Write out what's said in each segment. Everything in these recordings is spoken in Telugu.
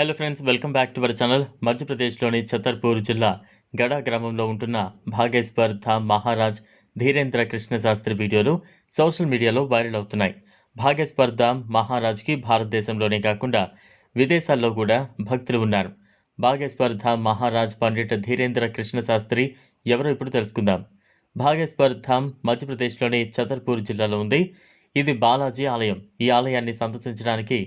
Hello friends welcome back to our channel మధ్యప్రదేశ్లోని ఛతర్పూర్ జిల్లా గడా గ్రామంలో ఉంటున్న భాగేశ్వర్ ధామ్ మహారాజ్ ధీరేంద్ర కృష్ణ శాస్త్రి వీడియోలు సోషల్ మీడియాలో వైరల్ అవుతున్నాయి. భాగేశ్వర్ ధామ్ మహారాజ్కి భారతదేశంలోనే కాకుండా విదేశాల్లో కూడా భక్తులు ఉన్నారు. భాగేశ్వర్ ధామ్ మహారాజ్ పండిట్ ధీరేంద్ర కృష్ణ శాస్త్రి ఎవరో ఇప్పుడు తెలుసుకుందాం. భాగేశ్వర్ ధామ్ మధ్యప్రదేశ్లోని ఛతర్పూర్ జిల్లాలో ఉంది. ఇది బాలాజీ ఆలయం. ఈ ఆలయాన్ని సందర్శించడానికి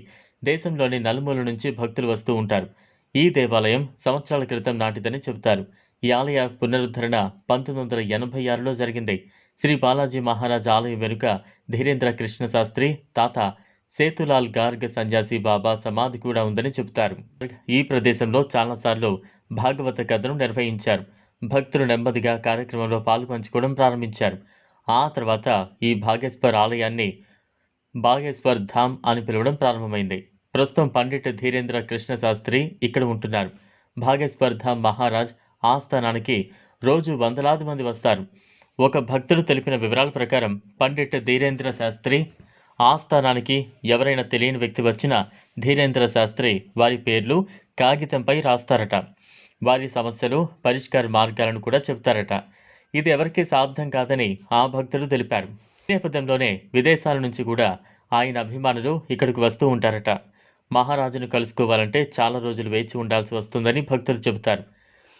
దేశంలోని నలుమూల నుంచి భక్తులు వస్తూ ఉంటారు. ఈ దేవాలయం సంవత్సరాల క్రితం నాటిదని చెబుతారు. ఈ ఆలయ పునరుద్ధరణ పంతొమ్మిది వందల ఎనభై ఆరులో జరిగింది. శ్రీ బాలాజీ మహారాజ్ ఆలయం వెనుక ధీరేంద్ర కృష్ణ శాస్త్రి తాత సేతులాల్ గార్గ్ సన్యాసి బాబా సమాధి కూడా ఉందని చెబుతారు. ఈ ప్రదేశంలో చాలాసార్లు భాగవత కథను నిర్వహించారు. భక్తులు నెమ్మదిగా కార్యక్రమంలో పాల్పంచుకోవడం ప్రారంభించారు. ఆ తర్వాత ఈ భాగేశ్వర్ ఆలయాన్ని బాగేశ్వర్ ధామ్ అని పిలవడం ప్రారంభమైంది. ప్రస్తుతం పండిట్ ధీరేంద్ర కృష్ణ శాస్త్రి ఇక్కడ ఉంటున్నారు. భాగ్యస్పర్ధ మహారాజ్ ఆస్థానానికి రోజు వందలాది మంది వస్తారు. ఒక భక్తుడు తెలిపిన వివరాల ప్రకారం పండిట్ ధీరేంద్ర శాస్త్రి ఆస్థానానికి ఎవరైనా తెలియని వ్యక్తి వచ్చినా ధీరేంద్ర శాస్త్రి వారి పేర్లు కాగితంపై రాస్తారట. వారి సమస్యలు పరిష్కార మార్గాలను కూడా చెప్తారట ఇది ఎవరికీ సాధ్యం కాదని ఆ భక్తులు తెలిపారు. ఈ నేపథ్యంలోనే విదేశాల నుంచి కూడా ఆయన అభిమానులు ఇక్కడికి వస్తూ ఉంటారట. మహారాజును కలుసుకోవాలంటే చాలా రోజులు వేచి ఉండాల్సి వస్తుందని భక్తులు చెబుతారు.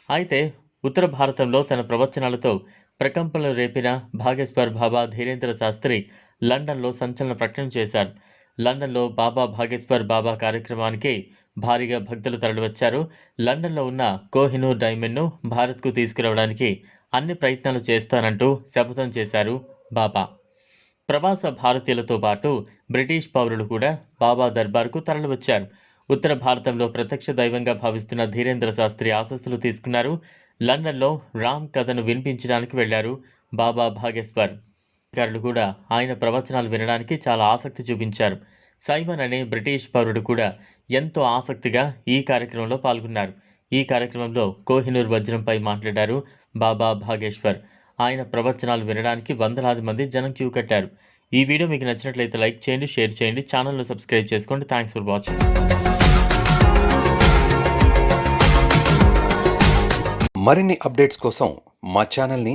అయితే ఉత్తర భారతంలో తన ప్రవచనాలతో ప్రకంపనలు రేపిన భాగేశ్వర్ బాబా ధీరేంద్ర శాస్త్రి లండన్లో సంచలన ప్రకటన చేశారు. లండన్లో బాబా భాగేశ్వర్ బాబా కార్యక్రమానికి భారీగా భక్తులు తరలివచ్చారు. లండన్లో ఉన్న కోహినూర్ డైమండ్ను భారత్కు తీసుకురావడానికి అన్ని ప్రయత్నాలు చేస్తానంటూ శపథం చేశారు బాబా. ప్రవాస భారతీయులతో పాటు బ్రిటిష్ పౌరులు కూడా బాబా దర్బార్కు తరలివచ్చారు. ఉత్తర భారతంలో ప్రత్యక్ష దైవంగా భావిస్తున్న ధీరేంద్ర శాస్త్రి ఆశస్సులు తీసుకున్నారు. లండన్లో రామ్ కథను వినిపించడానికి వెళ్ళారు బాబా భాగేశ్వర్. అధికారులు కూడా ఆయన ప్రవచనాలు వినడానికి చాలా ఆసక్తి చూపించారు. సైమన్ అనే బ్రిటిష్ పౌరుడు కూడా ఎంతో ఆసక్తిగా ఈ కార్యక్రమంలో పాల్గొన్నారు. ఈ కార్యక్రమంలో కోహినూర్ వజ్రంపై మాట్లాడారు బాబా భాగేశ్వర్. ఆయన ప్రవచనాలు వినడానికి వందలాది మంది జనం క్యూ కట్టారు. ఈ వీడియో మీకు నచ్చినట్లయితే లైక్ చేయండి షేర్ చేయండి ఛానల్ను సబ్స్క్రైబ్ చేసుకోండి. Thanks for watching. మరిన్ని అప్డేట్స్ కోసం మా ఛానల్ని